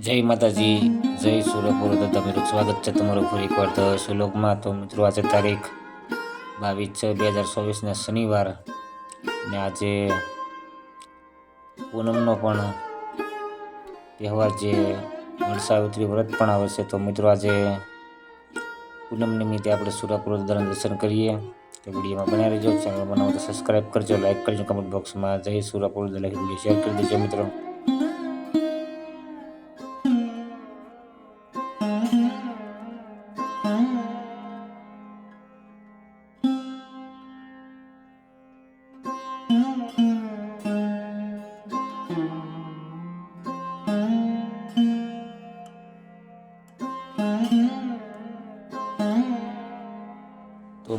જય માતાજી, જય સુરપુર તો તમારું સ્વાગત છે તમારું ફરી એકવાર. તો સુલોકમાં તો મિત્રો આજે તારીખ બાવીસ છ બે હજાર ચોવીસના શનિવાર. ને આજે પૂનમનો પણ તહેવાર જે વણસાવિત્રી વ્રત પણ આવે છે. તો મિત્રો આજે પૂનમ નિમિત્તે આપણે સુરાપુર દાદાના દર્શન કરીએ. તો વિડીયોમાં બનાવી રહેજો ચેનલ બનાવો તો સબસ્ક્રાઈબ કરજો. લાઈક કરજો. કમેન્ટ બોક્સમાં જય સુરાપુર લખી શેર કરી દેજો મિત્રો. તો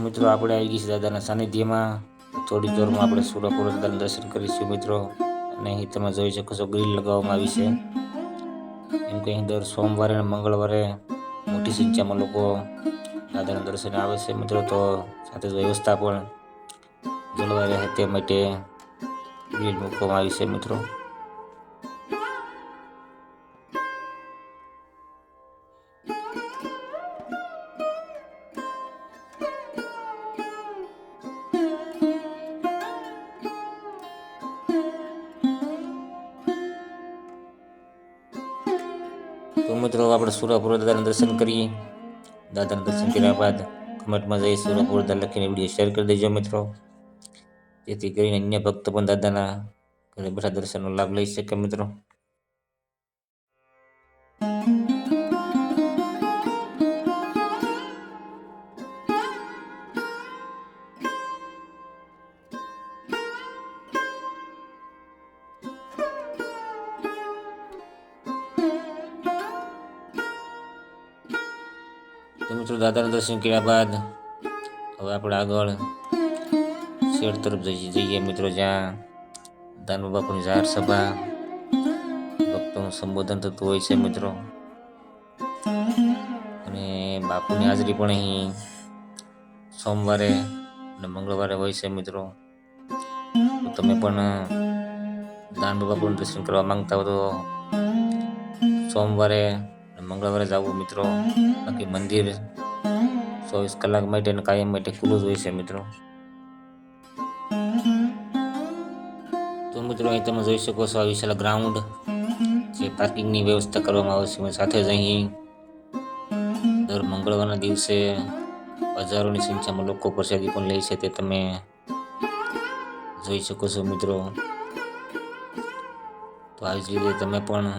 મિત્રો આપણે આવી ગઈ દાદાના સાનિધ્યમાં. થોડી દૂરમાં આપણે સુરાપુર દાદાના દર્શન કરીશું મિત્રો. અને અહીં તમે જોઈ શકો છો ગ્રીલ લગાવવામાં આવી છે. એમ કે અહીં દર સોમવારે અને મંગળવારે મોટી સંખ્યામાં લોકો દાદાના દર્શને આવે છે મિત્રો. તો સાથે જ વ્યવસ્થા પણ જળવાઈ રહે તે માટે ગ્રીલ મૂકવામાં આવી છે મિત્રો. તો મિત્રો, આપણે સુરાપુર દાદાના દર્શન કરીએ દાદાના દર્શન કર્યા બાદ કમેન્ટમાં જઈ સુરાપુર દાદા લખીને વીડિયો શેર કરી દેજો મિત્રો. જેથી કરીને અન્ય ભક્તો પણ દાદાના ઘરે બેઠા દર્શનનો લાભ લઈ શકે મિત્રો તો મિત્રો દાદાના દર્શન કર્યા બાદ હવે આપણે આગળ શેર તરફ જઈ જઈએ મિત્રો જ્યાં દાનુ બાપુની જાહેર સભા ભક્તોનું સંબોધન થતું હોય છે મિત્રો. અને બાપુની હાજરી પણ અહીં સોમવારે અને મંગળવારે હોય છે મિત્રો. તમે પણ દાન બાપુનું દર્શન કરવા માંગતા હો તો સોમવારે અને મંગળવારે જ આવવું મિત્રો. બાકી મંદિર ચોવીસ કલાક માટે અને કાયમ માટે ખુલ્લું જ હોય છે મિત્રો. તો મિત્રો અહીં તમે જોઈ શકો છો આ વિશાળ ગ્રાઉન્ડ જે પાર્કિંગની વ્યવસ્થા કરવામાં આવે છે. સાથે જ અહીં દર મંગળવારના દિવસે હજારોની સંખ્યામાં લોકો પ્રસાદી પણ લે છે તે તમે જોઈ શકો છો મિત્રો. તો આવી જ રીતે તમે પણ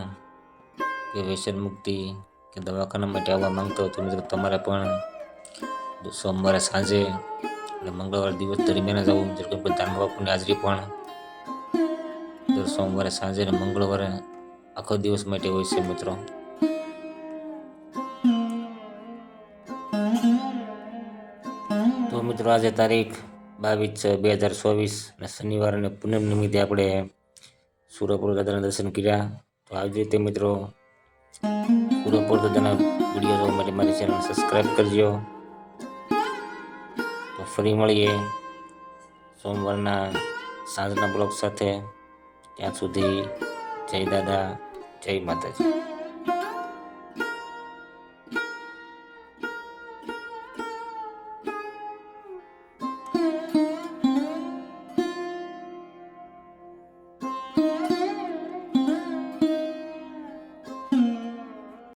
કે વ્યસન મુક્તિ કે દવાખાના માટે આવવા માંગતો હો તો મિત્રો તમારે પણ સોમવારે સાંજે અને મંગળવાર દિવસ દરમિયાન જ આવું મિત્રો કે બાપુની હાજરી પણ દર સોમવારે સાંજે અને મંગળવારે આખો દિવસ માટે હોય છે મિત્રો. તો મિત્રો આજે તારીખ બાવીસ છ બે હજાર ચોવીસ અને શનિવાર અને પૂનમ નિમિત્તે આપણે સુરપુર દાદાના દર્શન કર્યા. તો આવી રીતે મિત્રો સુરપુર દાદાના વીડિયો જોવા માટે મારી ચેનલ સબસ્ક્રાઈબ કરજો. તો ફરી મળીએ સોમવારના સાંજના બ્લોગ સાથે. ત્યાં સુધી જય દાદા જય માતાજી.